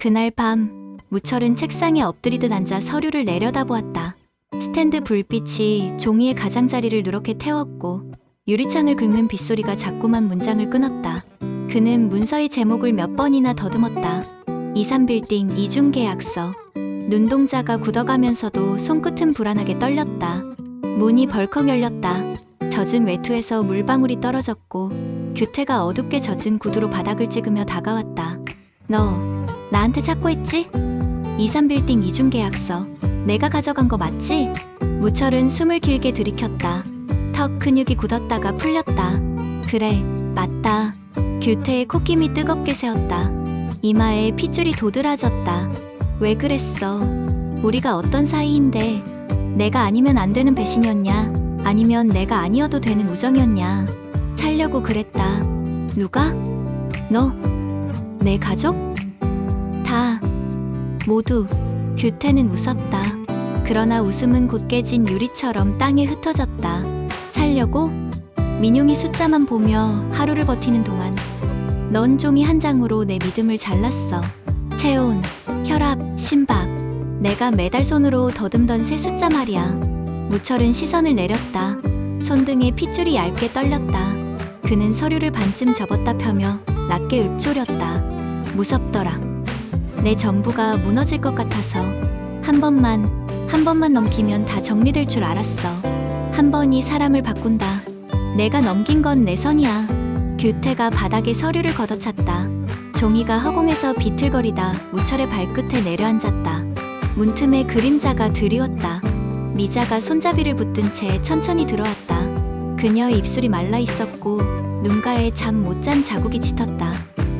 그날 밤 무철은 책상에 엎드리듯 앉아 서류를 내려다보았다. 스탠드 불빛이 종이의 가장자리를 누렇게 태웠고 유리창을 긁는 빗소리가 자꾸만 문장을 끊었다. 그는 문서의 제목을 몇 번이나 더듬었다. 23빌딩 이중계약서. 눈동자가 굳어가면서도 손끝은 불안하게 떨렸다. 문이 벌컥 열렸다. 젖은 외투에서 물방울이 떨어졌고 규태가 어둡게 젖은 구두로 바닥을 찍으며 다가왔다. 너 나한테 찾고 있지? 23빌딩 이중계약서. 내가 가져간 거 맞지? 무철은 숨을 길게 들이켰다. 턱 근육이 굳었다가 풀렸다. 그래, 맞다. 규태의 콧김이 뜨겁게 새었다. 이마에 핏줄이 도드라졌다. 왜 그랬어? 우리가 어떤 사이인데 내가 아니면 안 되는 배신이었냐? 아니면 내가 아니어도 되는 우정이었냐? 살려고 그랬다. 누가? 너? 내 가족? 다 모두 규태는 웃었다. 그러나 웃음은 곧 깨진 유리처럼 땅에 흩어졌다. 살려고? 민용이 숫자만 보며 하루를 버티는 동안 넌 종이 한 장으로 내 믿음을 잘랐어. 체온, 혈압, 심박. 내가 매달 손으로 더듬던 새 숫자 말이야. 무철은 시선을 내렸다. 손등에 핏줄이 얇게 떨렸다. 그는 서류를 반쯤 접었다 펴며 낮게 읊조렸다. 무섭더라. 내 전부가 무너질 것 같아서 한 번만, 한 번만 넘기면 다 정리될 줄 알았어. 한 번이 사람을 바꾼다. 내가 넘긴 건 내 선이야. 규태가 바닥에 서류를 걷어찼다. 종이가 허공에서 비틀거리다 무철의 발끝에 내려앉았다. 문틈에 그림자가 드리웠다. 미자가 손잡이를 붙든 채 천천히 들어왔다. 그녀의 입술이 말라 있었고 눈가에 잠 못 잔 자국이 짙었다.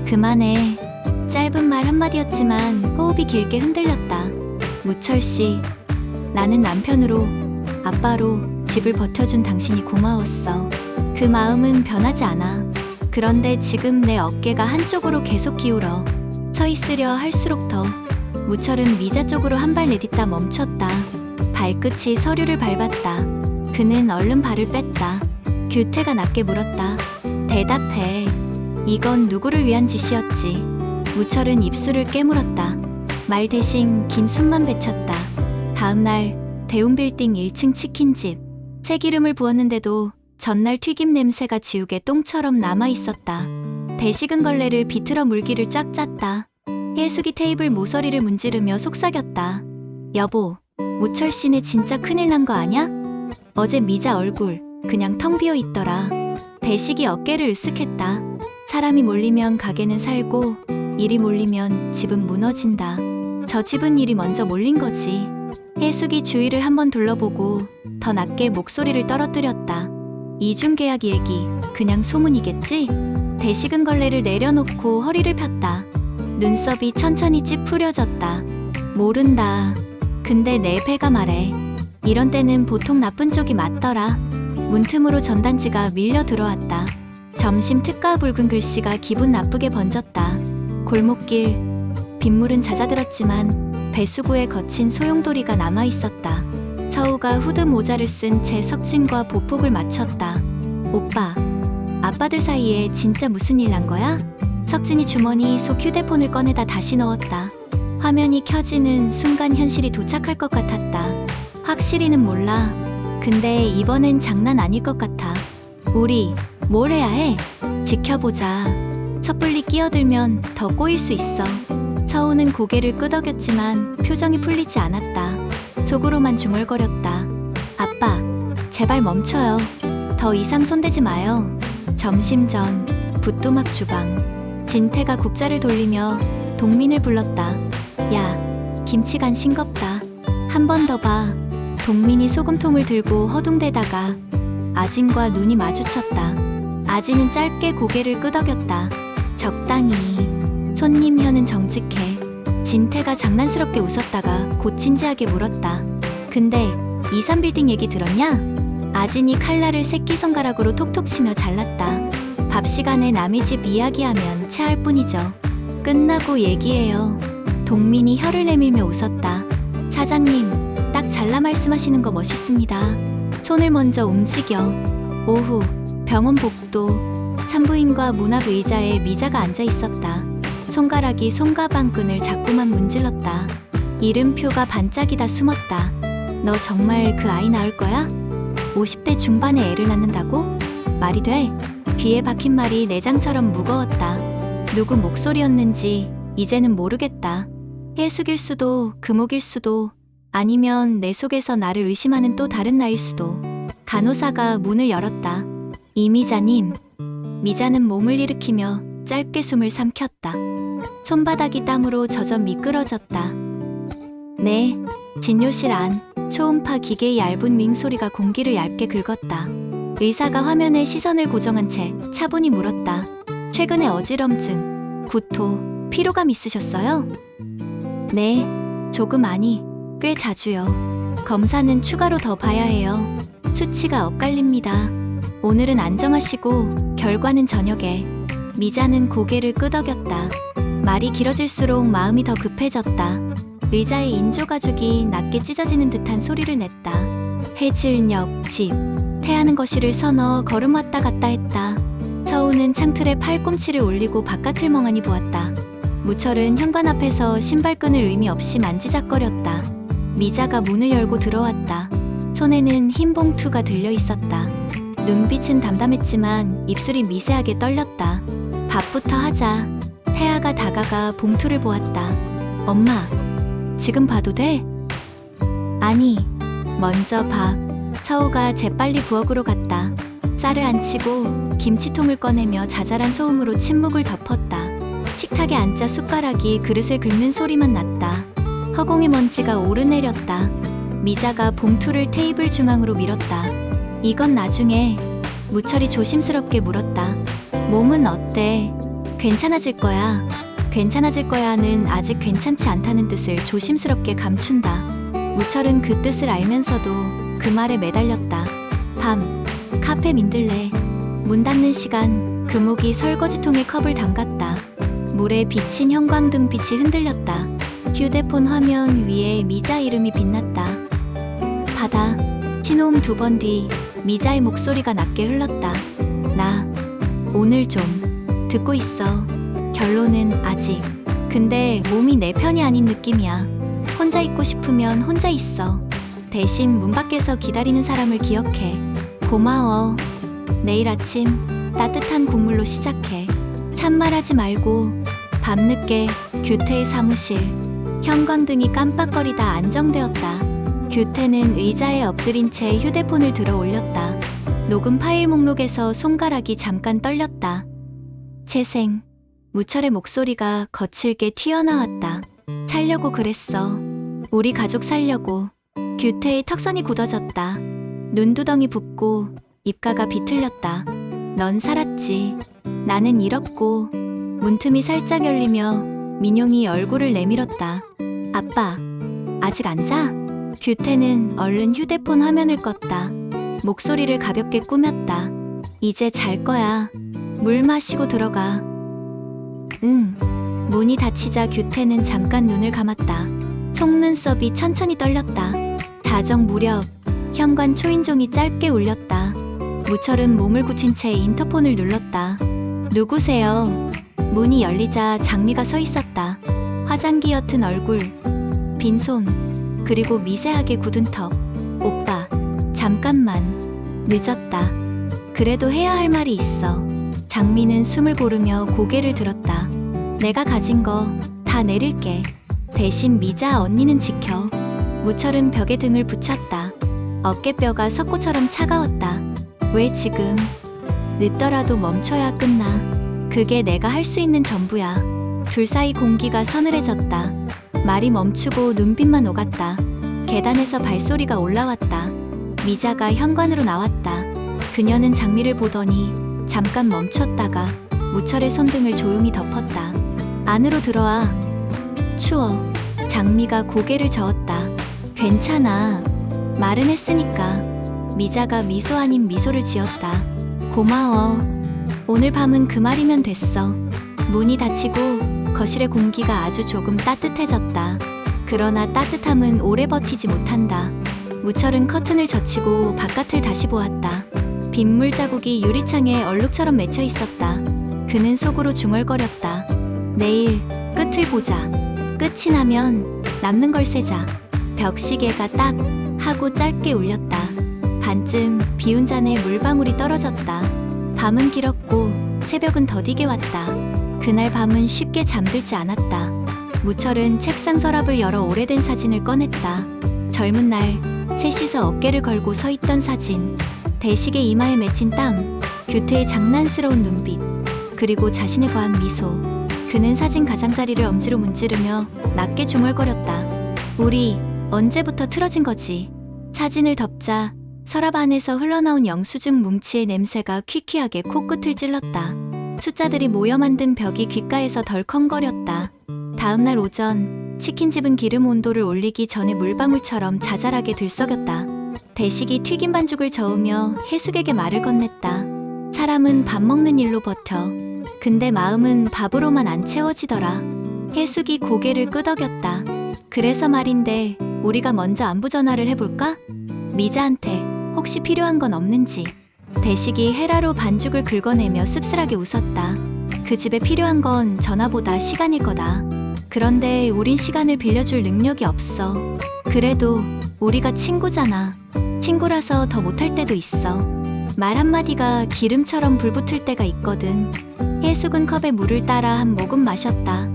그만해. 짧은 말 한마디였지만 호흡이 길게 흔들렸다. 무철 씨, 나는 남편으로, 아빠로 집을 버텨준 당신이 고마웠어. 그 마음은 변하지 않아. 그런데 지금 내 어깨가 한쪽으로 계속 기울어. 서 있으려 할수록 더. 무철은 미자 쪽으로 한 발 내딛다 멈췄다. 발끝이 서류를 밟았다. 그는 얼른 발을 뺐다. 규태가 낮게 물었다. 대답해. 이건 누구를 위한 짓이었지. 무철은 입술을 깨물었다. 말 대신 긴 숨만 뱉었다. 다음 날 대웅빌딩 1층 치킨집. 새기름을 부었는데도 전날 튀김 냄새가 지우개 똥처럼 남아 있었다. 대식은 걸레를 비틀어 물기를 쫙 짰다. 예숙이 테이블 모서리를 문지르며 속삭였다. 여보, 무철 씨네 진짜 큰일 난 거 아냐? 어제 미자 얼굴 그냥 텅 비어 있더라. 대식이 어깨를 으쓱했다. 사람이 몰리면 가게는 살고 일이 몰리면 집은 무너진다. 저 집은 일이 먼저 몰린 거지. 혜숙이 주위를 한번 둘러보고 더 낮게 목소리를 떨어뜨렸다. 이중계약 얘기 그냥 소문이겠지? 대식은 걸레를 내려놓고 허리를 폈다. 눈썹이 천천히 찌푸려졌다. 모른다. 근데 내 배가 말해. 이런 때는 보통 나쁜 쪽이 맞더라. 문틈으로 전단지가 밀려 들어왔다. 점심 특가 붉은 글씨가 기분 나쁘게 번졌다. 골목길 빗물은 잦아들었지만 배수구에 거친 소용돌이가 남아 있었다. 처우가 후드 모자를 쓴 제 석진과 보폭을 맞췄다. 오빠, 아빠들 사이에 진짜 무슨 일 난 거야? 석진이 주머니 속 휴대폰을 꺼내다 다시 넣었다. 화면이 켜지는 순간 현실이 도착할 것 같았다. 확실히는 몰라. 근데 이번엔 장난 아닐 것 같아. 우리 뭘 해야 해? 지켜보자. 섣불리 끼어들면 더 꼬일 수 있어. 처우는 고개를 끄덕였지만 표정이 풀리지 않았다. 속으로만 중얼거렸다. 아빠, 제발 멈춰요. 더 이상 손대지 마요. 점심 전 부뚜막 주방. 진태가 국자를 돌리며 동민을 불렀다. 야, 김치간 싱겁다. 한 번 더 봐. 동민이 소금통을 들고 허둥대다가 아진과 눈이 마주쳤다. 아진은 짧게 고개를 끄덕였다. 적당히. 손님 혀는 정직해. 진태가 장난스럽게 웃었다가 곧 진지하게 물었다. 근데 23빌딩 얘기 들었냐? 아진이 칼날을 새끼 손가락으로 톡톡 치며 잘랐다. 밥 시간에 남의 집 이야기하면 체할 뿐이죠. 끝나고 얘기해요. 동민이 혀를 내밀며 웃었다. 사장님, 딱 잘라 말씀하시는 거 멋있습니다. 손을 먼저 움직여. 오후 병원 복도 산부인과 문앞 의자에 미자가 앉아 있었다. 손가락이 손가방 끈을 자꾸만 문질렀다. 이름표가 반짝이다 숨었다. 너 정말 그 아이 낳을 거야? 50대 중반에 애를 낳는다고? 말이 돼? 귀에 박힌 말이 내장처럼 무거웠다. 누구 목소리였는지 이제는 모르겠다. 해숙일 수도 금옥일 수도 아니면 내 속에서 나를 의심하는 또 다른 나일 수도. 간호사가 문을 열었다. 이미자님. 미자는 몸을 일으키며 짧게 숨을 삼켰다. 손바닥이 땀으로 젖어 미끄러졌다. 네, 진료실 안 초음파 기계의 얇은 윙소리가 공기를 얇게 긁었다. 의사가 화면에 시선을 고정한 채 차분히 물었다. 최근에 어지럼증, 구토, 피로감 있으셨어요? 네, 조금 아니, 꽤 자주요. 검사는 추가로 더 봐야 해요. 수치가 엇갈립니다. 오늘은 안정하시고 결과는 저녁에. 미자는 고개를 끄덕였다. 말이 길어질수록 마음이 더 급해졌다. 의자의 인조가죽이 낮게 찢어지는 듯한 소리를 냈다. 해질녘, 집, 태하는 거실을 서너 걸음 왔다 갔다 했다. 처우는 창틀에 팔꿈치를 올리고 바깥을 멍하니 보았다. 무철은 현관 앞에서 신발끈을 의미 없이 만지작거렸다. 미자가 문을 열고 들어왔다. 손에는 흰 봉투가 들려 있었다. 눈빛은 담담했지만 입술이 미세하게 떨렸다. 밥부터 하자. 태아가 다가가 봉투를 보았다. 엄마, 지금 봐도 돼? 아니, 먼저 밥. 차우가 재빨리 부엌으로 갔다. 쌀을 안 치고 김치통을 꺼내며 자잘한 소음으로 침묵을 덮었다. 식탁에 앉자 숟가락이 그릇을 긁는 소리만 났다. 허공의 먼지가 오르내렸다. 미자가 봉투를 테이블 중앙으로 밀었다. 이건 나중에 무철이 조심스럽게 물었다. 몸은 어때? 괜찮아질 거야. 괜찮아질 거야는 아직 괜찮지 않다는 뜻을 조심스럽게 감춘다. 무철은 그 뜻을 알면서도 그 말에 매달렸다. 밤, 카페 민들레. 문 닫는 시간, 금옥이 설거지통에 컵을 담갔다. 물에 비친 형광등 빛이 흔들렸다. 휴대폰 화면 위에 미자 이름이 빛났다. 바다, 신호음 두 번 뒤 미자의 목소리가 낮게 흘렀다. 나, 오늘 좀, 듣고 있어. 결론은 아직. 근데 몸이 내 편이 아닌 느낌이야. 혼자 있고 싶으면 혼자 있어. 대신 문 밖에서 기다리는 사람을 기억해. 고마워. 내일 아침 따뜻한 국물로 시작해. 참말하지 말고 밤늦게 규태의 사무실. 형광등이 깜빡거리다 안정되었다. 규태는 의자에 엎드린 채 휴대폰을 들어 올렸다. 녹음 파일 목록에서 손가락이 잠깐 떨렸다. 재생. 무철의 목소리가 거칠게 튀어나왔다. 살려고 그랬어. 우리 가족 살려고. 규태의 턱선이 굳어졌다. 눈두덩이 붓고 입가가 비틀렸다. 넌 살았지. 나는 잃었고. 문틈이 살짝 열리며 민용이 얼굴을 내밀었다. 아빠, 아직 안 자? 규태는 얼른 휴대폰 화면을 껐다. 목소리를 가볍게 꾸몄다. 이제 잘 거야. 물 마시고 들어가. 응. 문이 닫히자 규태는 잠깐 눈을 감았다. 속눈썹이 천천히 떨렸다. 다정 무렵 현관 초인종이 짧게 울렸다. 무철은 몸을 굳힌 채 인터폰을 눌렀다. 누구세요? 문이 열리자 장미가 서 있었다. 화장기 옅은 얼굴, 빈손, 그리고 미세하게 굳은 턱. 오빠, 잠깐만. 늦었다. 그래도 해야 할 말이 있어. 장미는 숨을 고르며 고개를 들었다. 내가 가진 거 다 내릴게. 대신 미자 언니는 지켜. 무철은 벽에 등을 붙였다. 어깨뼈가 석고처럼 차가웠다. 왜 지금? 늦더라도 멈춰야 끝나. 그게 내가 할 수 있는 전부야. 둘 사이 공기가 서늘해졌다. 말이 멈추고 눈빛만 오갔다. 계단에서 발소리가 올라왔다. 미자가 현관으로 나왔다. 그녀는 장미를 보더니 잠깐 멈췄다가 무철의 손등을 조용히 덮었다. 안으로 들어와. 추워. 장미가 고개를 저었다. 괜찮아. 말은 했으니까. 미자가 미소 아닌 미소를 지었다. 고마워. 오늘 밤은 그 말이면 됐어. 문이 닫히고 거실의 공기가 아주 조금 따뜻해졌다. 그러나 따뜻함은 오래 버티지 못한다. 무철은 커튼을 젖히고 바깥을 다시 보았다. 빗물 자국이 유리창에 얼룩처럼 맺혀 있었다. 그는 속으로 중얼거렸다. 내일 끝을 보자. 끝이 나면 남는 걸 세자. 벽시계가 딱 하고 짧게 울렸다. 반쯤 비운 잔에 물방울이 떨어졌다. 밤은 길었고 새벽은 더디게 왔다. 그날 밤은 쉽게 잠들지 않았다. 무철은 책상 서랍을 열어 오래된 사진을 꺼냈다. 젊은 날 셋이서 어깨를 걸고 서 있던 사진. 대식의 이마에 맺힌 땀, 규태의 장난스러운 눈빛, 그리고 자신의 과한 미소. 그는 사진 가장자리를 엄지로 문지르며 낮게 중얼거렸다. 우리 언제부터 틀어진 거지? 사진을 덮자 서랍 안에서 흘러나온 영수증 뭉치의 냄새가 퀴퀴하게 코끝을 찔렀다. 숫자들이 모여 만든 벽이 귓가에서 덜컹거렸다. 다음날 오전 치킨집은 기름 온도를 올리기 전에 물방울처럼 자잘하게 들썩였다. 대식이 튀김 반죽을 저으며 해숙에게 말을 건넸다. 사람은 밥 먹는 일로 버텨. 근데 마음은 밥으로만 안 채워지더라. 해숙이 고개를 끄덕였다. 그래서 말인데 우리가 먼저 안부 전화를 해볼까? 미자한테 혹시 필요한 건 없는지. 대식이 헤라로 반죽을 긁어내며 씁쓸하게 웃었다. 그 집에 필요한 건 전화보다 시간일 거다. 그런데 우린 시간을 빌려줄 능력이 없어. 그래도 우리가 친구잖아. 친구라서 더 못할 때도 있어. 말 한마디가 기름처럼 불붙을 때가 있거든. 해숙은 컵에 물을 따라 한 모금 마셨다.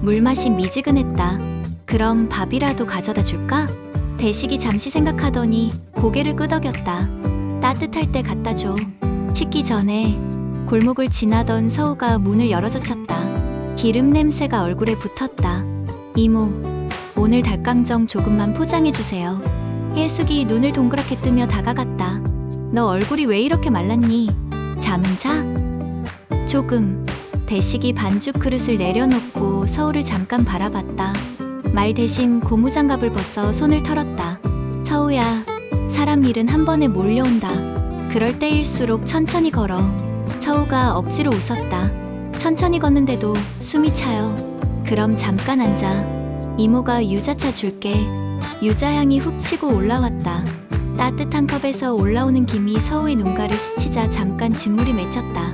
물맛이 미지근했다. 그럼 밥이라도 가져다 줄까? 대식이 잠시 생각하더니 고개를 끄덕였다. 따뜻할 때 갖다 줘. 식기 전에 골목을 지나던 서우가 문을 열어젖혔다. 기름 냄새가 얼굴에 붙었다. 이모, 오늘 닭강정 조금만 포장해 주세요. 예숙이 눈을 동그랗게 뜨며 다가갔다. 너 얼굴이 왜 이렇게 말랐니? 잠은 자? 조금. 대식이 반죽 그릇을 내려놓고 서울을 잠깐 바라봤다. 말 대신 고무장갑을 벗어 손을 털었다. 서우야, 사람 일은 한 번에 몰려온다. 그럴 때일수록 천천히 걸어. 서우가 억지로 웃었다. 천천히 걷는데도 숨이 차요. 그럼 잠깐 앉아. 이모가 유자차 줄게. 유자향이 훅 치고 올라왔다. 따뜻한 컵에서 올라오는 김이 서우의 눈가를 스치자 잠깐 진물이 맺혔다.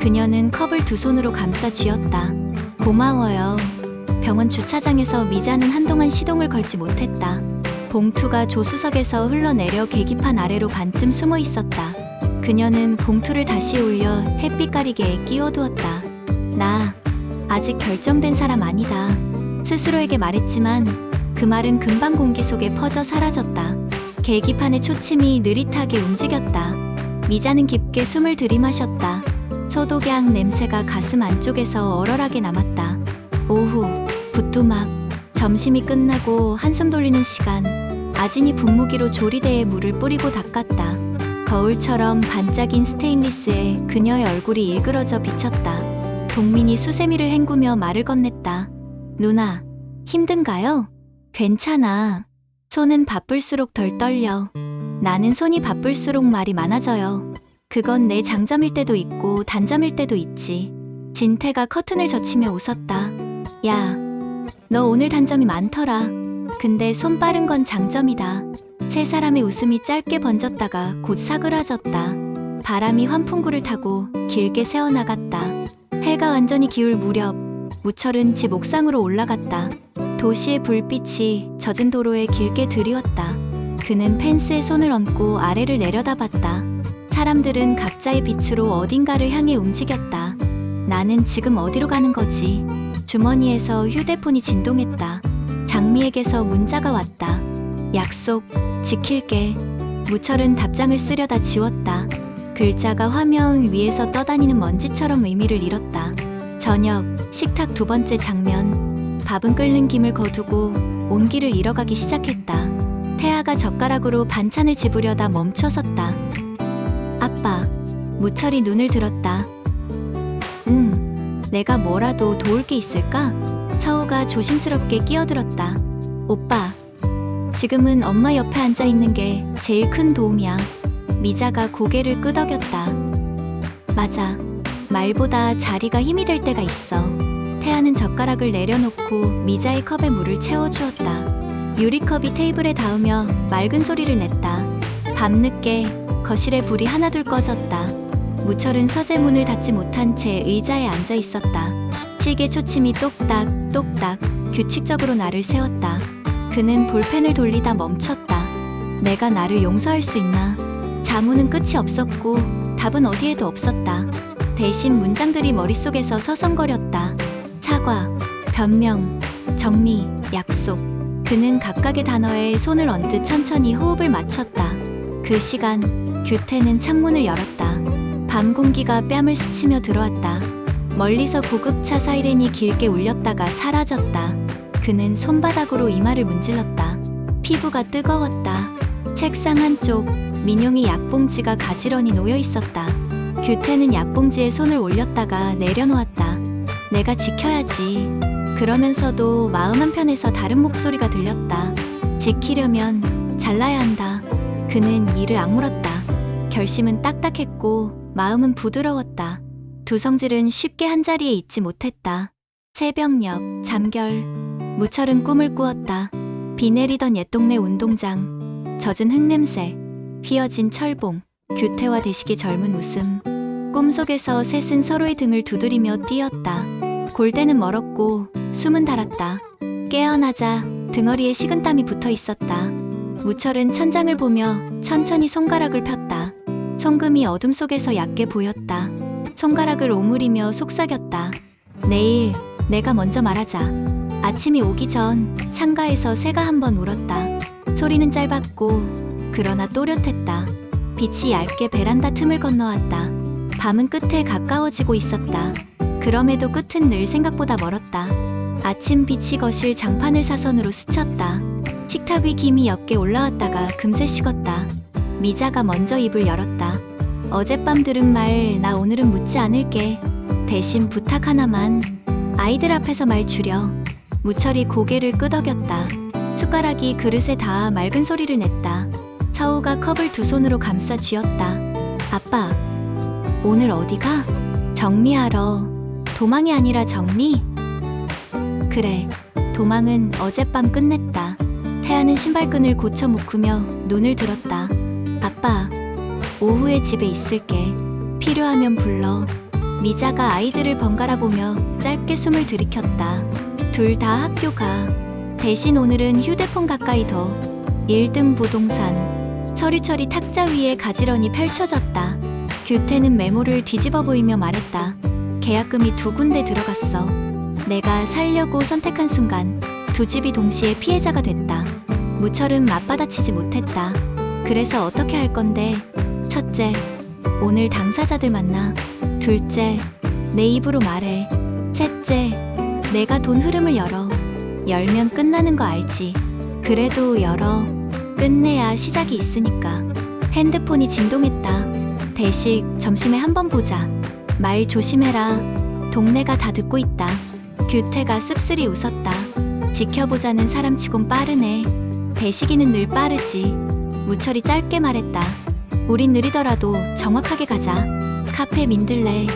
그녀는 컵을 두 손으로 감싸 쥐었다. 고마워요. 병원 주차장에서 미자는 한동안 시동을 걸지 못했다. 봉투가 조수석에서 흘러내려 계기판 아래로 반쯤 숨어 있었다. 그녀는 봉투를 다시 올려 햇빛 가리개에 끼워두었다. 나 아직 결정된 사람 아니다. 스스로에게 말했지만 그 말은 금방 공기 속에 퍼져 사라졌다. 계기판의 초침이 느릿하게 움직였다. 미자는 깊게 숨을 들이마셨다. 소독약 냄새가 가슴 안쪽에서 얼얼하게 남았다. 오후, 부뚜막, 점심이 끝나고 한숨 돌리는 시간. 아진이 분무기로 조리대에 물을 뿌리고 닦았다. 거울처럼 반짝인 스테인리스에 그녀의 얼굴이 일그러져 비쳤다. 동민이 수세미를 헹구며 말을 건넸다. 누나, 힘든가요? 괜찮아. 손은 바쁠수록 덜 떨려. 나는 손이 바쁠수록 말이 많아져요. 그건 내 장점일 때도 있고 단점일 때도 있지. 진태가 커튼을 젖히며 웃었다. 야, 너 오늘 단점이 많더라. 근데 손 빠른 건 장점이다. 세 사람의 웃음이 짧게 번졌다가 곧 사그라졌다. 바람이 환풍구를 타고 길게 새어나갔다. 해가 완전히 기울 무렵 무철은 집 옥상으로 올라갔다. 도시의 불빛이 젖은 도로에 길게 들이웠다. 그는 펜스에 손을 얹고 아래를 내려다봤다. 사람들은 각자의 빛으로 어딘가를 향해 움직였다. 나는 지금 어디로 가는 거지? 주머니에서 휴대폰이 진동했다. 장미에게서 문자가 왔다. 약속, 지킬게. 무철은 답장을 쓰려다 지웠다. 글자가 화면 위에서 떠다니는 먼지처럼 의미를 잃었다. 저녁, 식탁 두 번째 장면. 밥은 끓는 김을 거두고 온기를 잃어가기 시작했다. 태아가 젓가락으로 반찬을 집으려다 멈춰 섰다. 아빠, 무철이 눈을 들었다. 응, 내가 뭐라도 도울 게 있을까? 차우가 조심스럽게 끼어들었다. 오빠, 지금은 엄마 옆에 앉아 있는 게 제일 큰 도움이야. 미자가 고개를 끄덕였다. 맞아. 말보다 자리가 힘이 될 때가 있어. 태아는 젓가락을 내려놓고 미자의 컵에 물을 채워주었다. 유리컵이 테이블에 닿으며 맑은 소리를 냈다. 밤늦게 거실에 불이 하나둘 꺼졌다. 무철은 서재 문을 닫지 못한 채 의자에 앉아 있었다. 시계 초침이 똑딱 똑딱 규칙적으로 나를 세웠다. 그는 볼펜을 돌리다 멈췄다. 내가 나를 용서할 수 있나? 자문은 끝이 없었고 답은 어디에도 없었다. 대신 문장들이 머릿속에서 서성거렸다. 사과, 변명, 정리, 약속. 그는 각각의 단어에 손을 얹듯 천천히 호흡을 맞췄다. 그 시간, 규태는 창문을 열었다. 밤 공기가 뺨을 스치며 들어왔다. 멀리서 구급차 사이렌이 길게 울렸다가 사라졌다. 그는 손바닥으로 이마를 문질렀다. 피부가 뜨거웠다. 책상 한쪽, 민용이 약봉지가 가지런히 놓여 있었다. 규태는 약봉지에 손을 올렸다가 내려놓았다. 내가 지켜야지. 그러면서도 마음 한편에서 다른 목소리가 들렸다. 지키려면 잘라야 한다. 그는 이를 악물었다. 결심은 딱딱했고 마음은 부드러웠다. 두 성질은 쉽게 한자리에 있지 못했다. 새벽녘, 잠결, 무철은 꿈을 꾸었다. 비 내리던 옛 동네 운동장, 젖은 흙냄새, 휘어진 철봉, 규태와 대식의 젊은 웃음. 꿈속에서 셋은 서로의 등을 두드리며 뛰었다. 골대는 멀었고 숨은 달았다. 깨어나자 등허리에 식은땀이 붙어 있었다. 무철은 천장을 보며 천천히 손가락을 폈다. 송금이 어둠 속에서 얕게 보였다. 손가락을 오므리며 속삭였다. 내일 내가 먼저 말하자. 아침이 오기 전 창가에서 새가 한 번 울었다. 소리는 짧았고 그러나 또렷했다. 빛이 얇게 베란다 틈을 건너왔다. 밤은 끝에 가까워지고 있었다. 그럼에도 끝은 늘 생각보다 멀었다. 아침 빛이 거실 장판을 사선으로 스쳤다. 식탁 위 김이 옅게 올라왔다가 금세 식었다. 미자가 먼저 입을 열었다. 어젯밤 들은 말 나 오늘은 묻지 않을게. 대신 부탁 하나만. 아이들 앞에서 말 줄여. 무철이 고개를 끄덕였다. 숟가락이 그릇에 닿아 맑은 소리를 냈다. 차우가 컵을 두 손으로 감싸 쥐었다. 아빠, 오늘 어디 가? 정리하러. 도망이 아니라 정리? 그래, 도망은 어젯밤 끝냈다. 태아는 신발끈을 고쳐 묶으며 눈을 들었다. 아빠, 오후에 집에 있을게. 필요하면 불러. 미자가 아이들을 번갈아 보며 짧게 숨을 들이켰다. 둘 다 학교 가. 대신 오늘은 휴대폰 가까이 둬. 1등 부동산. 처리처리 탁자 위에 가지런히 펼쳐졌다. 규태는 메모를 뒤집어 보이며 말했다. 계약금이 두 군데 들어갔어. 내가 살려고 선택한 순간 두 집이 동시에 피해자가 됐다. 무철은 맞받아치지 못했다. 그래서 어떻게 할 건데? 첫째, 오늘 당사자들 만나. 둘째, 내 입으로 말해. 셋째, 내가 돈 흐름을 열어. 열면 끝나는 거 알지? 그래도 열어. 끝내야 시작이 있으니까. 핸드폰이 진동했다. 대식, 점심에 한번 보자. 말 조심해라. 동네가 다 듣고 있다. 규태가 씁쓸히 웃었다. 지켜보자는 사람 치곤 빠르네. 대식이는 늘 빠르지. 무철이 짧게 말했다. 우린 느리더라도 정확하게 가자. 카페 민들레.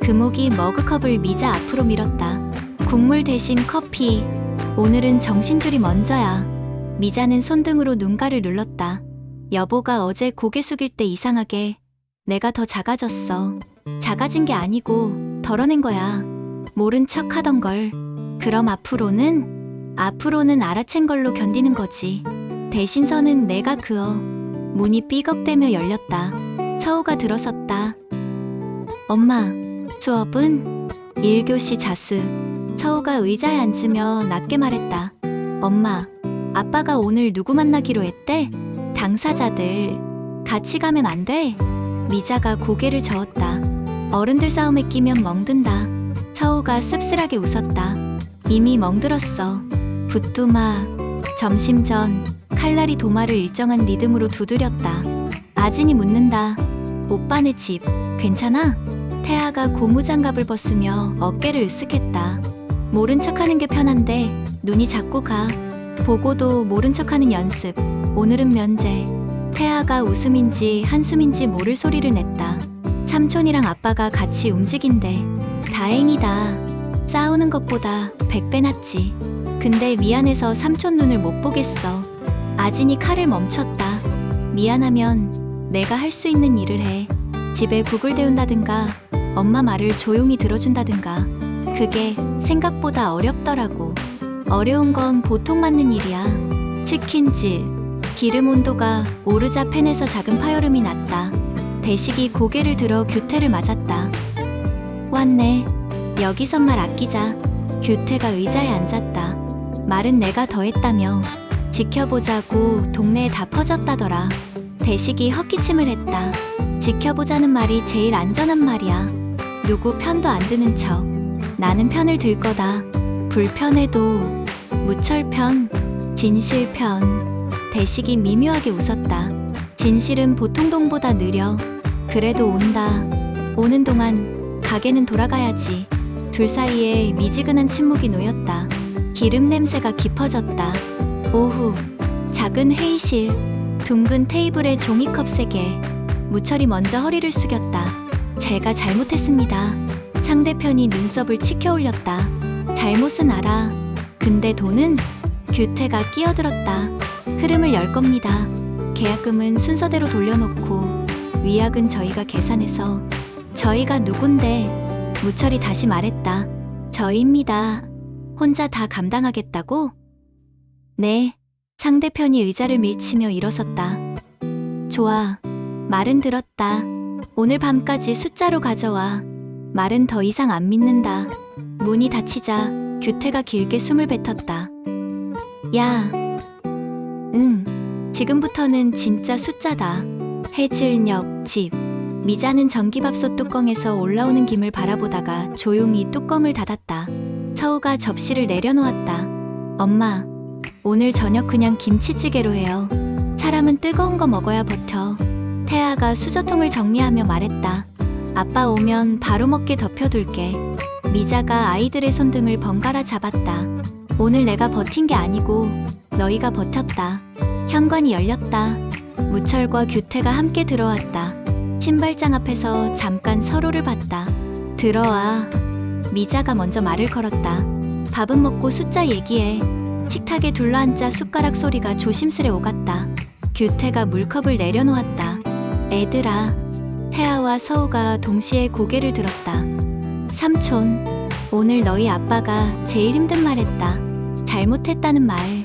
금옥이 머그컵을 미자 앞으로 밀었다. 국물 대신 커피. 오늘은 정신줄이 먼저야. 미자는 손등으로 눈가를 눌렀다. 여보가 어제 고개 숙일 때 이상하게 내가 더 작아졌어. 작아진 게 아니고 덜어낸 거야. 모른 척 하던 걸. 그럼 앞으로는? 앞으로는 알아챈 걸로 견디는 거지. 대신서는 내가 그어. 문이 삐걱대며 열렸다. 처우가 들어섰다. 엄마, 수업은? 1교시 자습. 처우가 의자에 앉으며 낮게 말했다. 엄마, 아빠가 오늘 누구 만나기로 했대? 당사자들. 같이 가면 안 돼? 미자가 고개를 저었다. 어른들 싸움에 끼면 멍든다. 처우가 씁쓸하게 웃었다. 이미 멍들었어. 붓두마. 점심 전 칼날이 도마를 일정한 리듬으로 두드렸다. 아진이 묻는다. 오빠네 집 괜찮아? 태아가 고무장갑을 벗으며 어깨를 으쓱했다. 모른 척하는 게 편한데 눈이 자꾸 가. 보고도 모른 척하는 연습. 오늘은 면제. 태아가 웃음인지 한숨인지 모를 소리를 냈다. 삼촌이랑 아빠가 같이 움직인대. 다행이다. 싸우는 것보다 백배 낫지. 근데 미안해서 삼촌 눈을 못 보겠어. 아진이 칼을 멈췄다. 미안하면 내가 할 수 있는 일을 해. 집에 국을 데운다든가, 엄마 말을 조용히 들어준다든가. 그게 생각보다 어렵더라고. 어려운 건 보통 맞는 일이야. 치킨질. 기름 온도가 오르자 팬에서 작은 파열음이 났다. 대식이 고개를 들어 규태를 맞았다. 왔네. 여기선 말 아끼자. 규태가 의자에 앉았다. 말은 내가 더 했다며. 지켜보자고 동네에 다 퍼졌다더라. 대식이 헛기침을 했다. 지켜보자는 말이 제일 안전한 말이야. 누구 편도 안 드는 척. 나는 편을 들 거다. 불편해도 무철편, 진실편. 대식이 미묘하게 웃었다. 진실은 보통 동보다 느려. 그래도 온다. 오는 동안 가게는 돌아가야지. 둘 사이에 미지근한 침묵이 놓였다. 기름 냄새가 깊어졌다. 오후 작은 회의실 둥근 테이블에 종이컵 세 개. 무철이 먼저 허리를 숙였다. 제가 잘못했습니다. 상대편이 눈썹을 치켜 올렸다. 잘못은 알아. 근데 돈은 규태가 끼어들었다. 흐름을 열 겁니다. 계약금은 순서대로 돌려놓고 위약은 저희가 계산해서 저희가 누군데 무철이 다시 말했다. 저희입니다. 혼자 다 감당하겠다고? 네. 상대편이 의자를 밀치며 일어섰다. 좋아. 말은 들었다. 오늘 밤까지 숫자로 가져와. 말은 더 이상 안 믿는다. 문이 닫히자 규태가 길게 숨을 뱉었다. 야. 응. 지금부터는 진짜 숫자다. 해질녘 집. 미자는 전기밥솥 뚜껑에서 올라오는 김을 바라보다가 조용히 뚜껑을 닫았다. 서우가 접시를 내려놓았다. 엄마, 오늘 저녁 그냥 김치찌개로 해요. 사람은 뜨거운 거 먹어야 버텨. 태아가 수저통을 정리하며 말했다. 아빠 오면 바로 먹게 덮여둘게. 미자가 아이들의 손등을 번갈아 잡았다. 오늘 내가 버틴 게 아니고 너희가 버텼다. 현관이 열렸다. 무철과 규태가 함께 들어왔다. 신발장 앞에서 잠깐 서로를 봤다. 들어와. 미자가 먼저 말을 걸었다. 밥은 먹고 숫자 얘기해. 식탁에 둘러앉아 숟가락 소리가 조심스레 오갔다. 규태가 물컵을 내려놓았다. 애들아. 태아와 서우가 동시에 고개를 들었다. 삼촌, 오늘 너희 아빠가 제일 힘든 말 했다. 잘못했다는 말.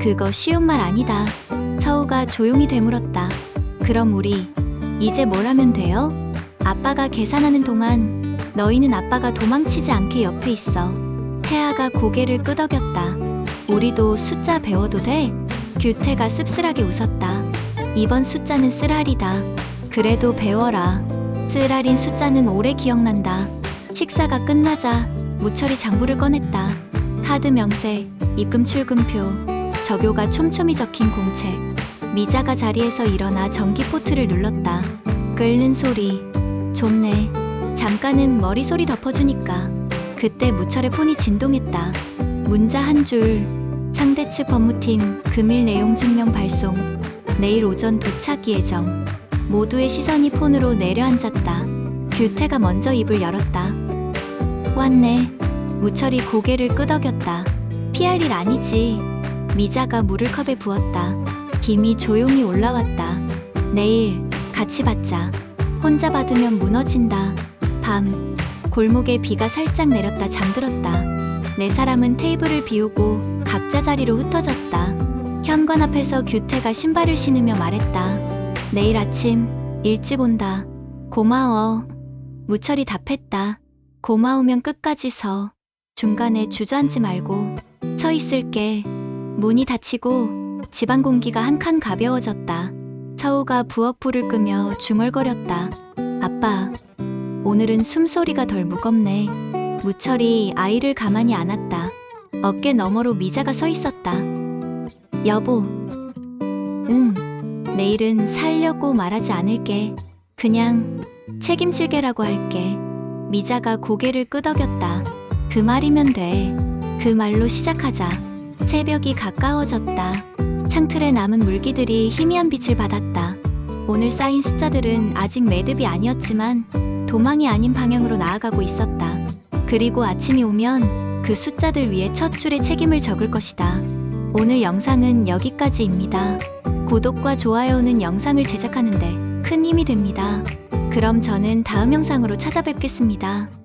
그거 쉬운 말 아니다. 서우가 조용히 되물었다. 그럼 우리 이제 뭘 하면 돼요? 아빠가 계산하는 동안 너희는 아빠가 도망치지 않게 옆에 있어. 태아가 고개를 끄덕였다. 우리도 숫자 배워도 돼? 규태가 씁쓸하게 웃었다. 이번 숫자는 쓰라리다. 그래도 배워라. 쓰라린 숫자는 오래 기억난다. 식사가 끝나자 무철이 장부를 꺼냈다. 카드 명세, 입금 출금표, 적요가 촘촘히 적힌 공책. 미자가 자리에서 일어나 전기포트를 눌렀다. 끓는 소리. 좋네. 잠깐은 머리소리 덮어주니까. 그때 무철의 폰이 진동했다. 문자 한 줄. 상대 측 법무팀 금일 내용 증명 발송. 내일 오전 도착 예정. 모두의 시선이 폰으로 내려앉았다. 규태가 먼저 입을 열었다. 왔네. 무철이 고개를 끄덕였다. 피할 일 아니지. 미자가 물을 컵에 부었다. 김이 조용히 올라왔다. 내일 같이 받자. 혼자 받으면 무너진다. 밤 골목에 비가 살짝 내렸다 잠들었다. 네 사람은 테이블을 비우고 각자 자리로 흩어졌다. 현관 앞에서 규태가 신발을 신으며 말했다. 내일 아침 일찍 온다. 고마워. 무철이 답했다. 고마우면 끝까지 서. 중간에 주저앉지 말고 서 있을게. 문이 닫히고 집안 공기가 한 칸 가벼워졌다. 서우가 부엌불을 끄며 중얼거렸다. 아빠, 오늘은 숨소리가 덜 무겁네. 무철이 아이를 가만히 안았다. 어깨 너머로 미자가 서 있었다. 여보, 응, 내일은 살려고 말하지 않을게. 그냥 책임질게라고 할게. 미자가 고개를 끄덕였다. 그 말이면 돼. 그 말로 시작하자. 새벽이 가까워졌다. 창틀에 남은 물기들이 희미한 빛을 받았다. 오늘 쌓인 숫자들은 아직 매듭이 아니었지만 도망이 아닌 방향으로 나아가고 있었다. 그리고 아침이 오면 그 숫자들 위에 첫 줄에 책임을 적을 것이다. 오늘 영상은 여기까지입니다. 구독과 좋아요는 영상을 제작하는데 큰 힘이 됩니다. 그럼 저는 다음 영상으로 찾아뵙겠습니다.